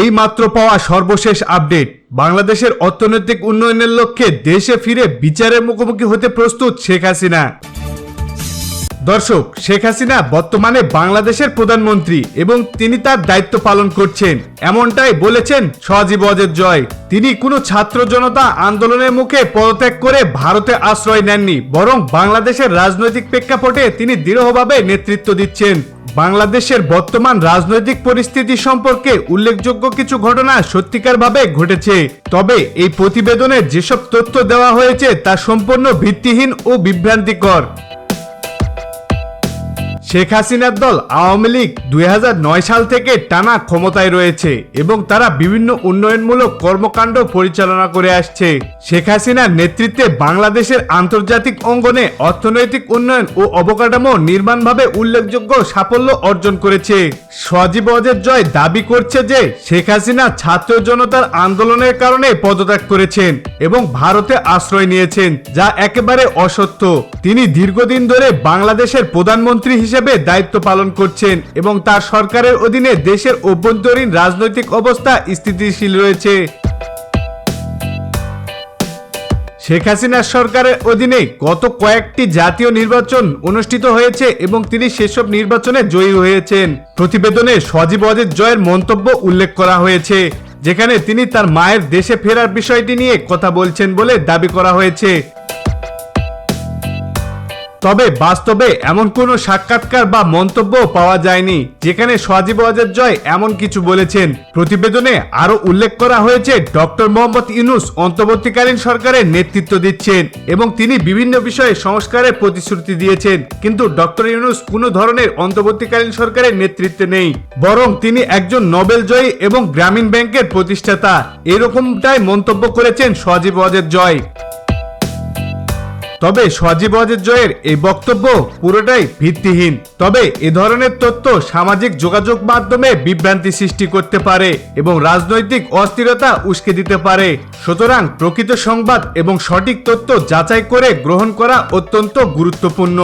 এই মাত্র পাওয়া সর্বশেষ আপডেট। বাংলাদেশের অর্থনৈতিক উন্নয়নের লক্ষ্যে দেশে ফিরে বিচারের মুখোমুখি হতে প্রস্তুত শেখ হাসিনা। দর্শক, শেখ হাসিনা বর্তমানে বাংলাদেশের প্রধানমন্ত্রী এবং তিনি তার দায়িত্ব পালন করছেন। এমনটাই বলেছেন সজীব অজের জয়। তিনি কোনো ছাত্র জনতা আন্দোলনের মুখে পদত্যাগ করে ভারতে আশ্রয় নেননি, বরং বাংলাদেশের রাজনৈতিক প্রেক্ষাপটে তিনি দৃঢ়ভাবে নেতৃত্ব দিচ্ছেন। বাংলাদেশের বর্তমান রাজনৈতিক পরিস্থিতি সম্পর্কে উল্লেখযোগ্য কিছু ঘটনা সত্যিকারভাবে ঘটেছে। তবে এই প্রতিবেদনে যেসব তথ্য দেওয়া হয়েছে তা সম্পূর্ণ ভিত্তিহীন ও বিভ্রান্তিকর। শেখ হাসিনার দল আওয়ামী লীগ দুই হাজার নয় সাল থেকে টানা ক্ষমতায় রয়েছে এবং তারা বিভিন্ন উন্নয়নমূলক কর্মকাণ্ড পরিচালনা করে আসছে। শেখ হাসিনার নেতৃত্বে বাংলাদেশের আন্তর্জাতিক অঙ্গনে অর্থনৈতিক উন্নয়ন ও অবকাঠামো নির্মাণভাবে উল্লেখযোগ্য সাফল্য অর্জন করেছে। সজীব অজের জয় দাবি করছে যে, শেখ হাসিনা ছাত্র জনতার আন্দোলনের কারণে পদত্যাগ করেছেন এবং ভারতে আশ্রয় নিয়েছেন, যা একেবারে অসত্য। তিনি দীর্ঘদিন ধরে বাংলাদেশের প্রধানমন্ত্রী হিসেবে দায়িত্ব পালন করছেন এবং তার সরকারের অধীনে দেশের অভ্যন্তরীণ রাজনৈতিক অবস্থা স্থিতিশীল রয়েছে। শেখ হাসিনার সরকারের অধীনে গত কয়েকটি জাতীয় নির্বাচন অনুষ্ঠিত হয়েছে এবং তিনি সেসব নির্বাচনে জয়ী হয়েছেন। প্রতিবেদনে সজীব অজিত জয়ের মন্তব্য উল্লেখ করা হয়েছে, যেখানে তিনি তার মায়ের দেশে ফেরার বিষয়টি নিয়ে কথা বলছেন বলে দাবি করা হয়েছে। তবে বাস্তবে এমন কোনো সাক্ষাৎকার বা মন্তব্য পাওয়া যায়নি, যেখানে সজীব অজের জয় এমন কিছু বলেছেন। প্রতিবেদনে আরও উল্লেখ করা হয়েছে, ডক্টর মোহাম্মদ ইউনুস অন্তর্বর্তীকালীন সরকারের নেতৃত্ব দিচ্ছেন এবং তিনি বিভিন্ন বিষয়ে সংস্কারের প্রতিশ্রুতি দিয়েছেন। কিন্তু ডক্টর ইউনুস কোনো ধরনের অন্তর্বর্তীকালীন সরকারের নেতৃত্বে নেই, বরং তিনি একজন নোবেল জয়ী এবং গ্রামীণ ব্যাংকের প্রতিষ্ঠাতা। এরকমটাই মন্তব্য করেছেন সজীব অজের জয়। তবে সজীব অজিত জয়ের এই বক্তব্য পুরোটাই ভিত্তিহীন। তবে এ ধরনের তথ্য সামাজিক যোগাযোগ মাধ্যমে বিভ্রান্তি সৃষ্টি করতে পারে এবং রাজনৈতিক অস্থিরতা উস্কে দিতে পারে। সুতরাং প্রকৃত সংবাদ এবং সঠিক তথ্য যাচাই করে গ্রহণ করা অত্যন্ত গুরুত্বপূর্ণ।